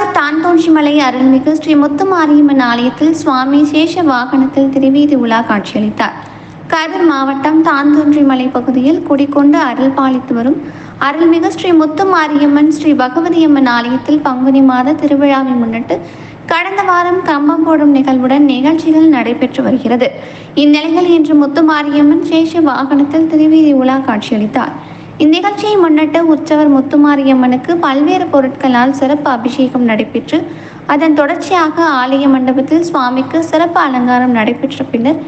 கரூர் தான்தோன்றிமலை அருள்மிகு ஸ்ரீ முத்துமாரியம்மன் ஆலயத்தில் சுவாமி சேஷ வாகனத்தில் திருவீதி உலா காட்சியளித்தார். கரூர் மாவட்டம் தான்தோன்றிமலை பகுதியில் குடிக்கொண்டு அருள் பாலித்து வரும் அருள்மிகு ஸ்ரீ முத்துமாரியம்மன் ஸ்ரீ பகவதியம்மன் ஆலயத்தில் பங்குனி மாத திருவிழாவை முன்னிட்டு கடந்த வாரம் கம்பம் போடும் நிகழ்வுடன் நிகழ்ச்சிகள் நடைபெற்று வருகிறது. இந்நிலையில் இன்று முத்துமாரியம்மன் சேஷ வாகனத்தில் திருவீதி உலா காட்சியளித்தார். இந்நிகழ்ச்சியை முன்னிட்டு உற்சவர் முத்துமாரியம்மனுக்கு பல்வேறு பொருட்களால் சிறப்பு அபிஷேகம் நடைபெற்று அதன் தொடர்ச்சியாக ஆலய மண்டபத்தில் சுவாமிக்கு சிறப்பு அலங்காரம் நடைபெற்ற பின்னர்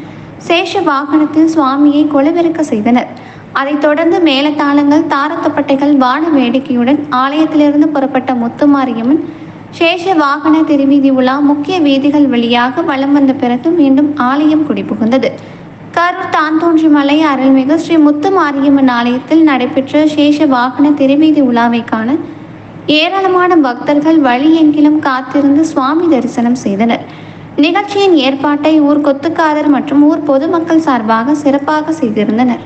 சேஷ வாகனத்தில் சுவாமியை கொலவிறக்க செய்தனர். அதைத் தொடர்ந்து மேலத்தாளங்கள் தாரத்தப்பட்டைகள் வான வேடிக்கையுடன் ஆலயத்திலிருந்து புறப்பட்ட முத்துமாரியம்மன் சேஷ வாகன திருவீதி உலா முக்கிய வீதிகள் வழியாக வலம் வந்த பிறகு மீண்டும் ஆலயம் குடிபுகுந்தது. கரூர் தாந்தோன்றிமலை அருள்மிகு ஸ்ரீ முத்து மாரியம்மன் ஆலயத்தில் நடைபெற்ற சேஷ வாகன திருவீதி உலாவை காண ஏராளமான பக்தர்கள் வழி எங்கிலும் காத்திருந்து சுவாமி தரிசனம் செய்தனர். நிகழ்ச்சியின் ஏற்பாட்டை ஊர் கொத்துக்காரர் மற்றும் ஊர் பொதுமக்கள் சார்பாக சிறப்பாக செய்திருந்தனர்.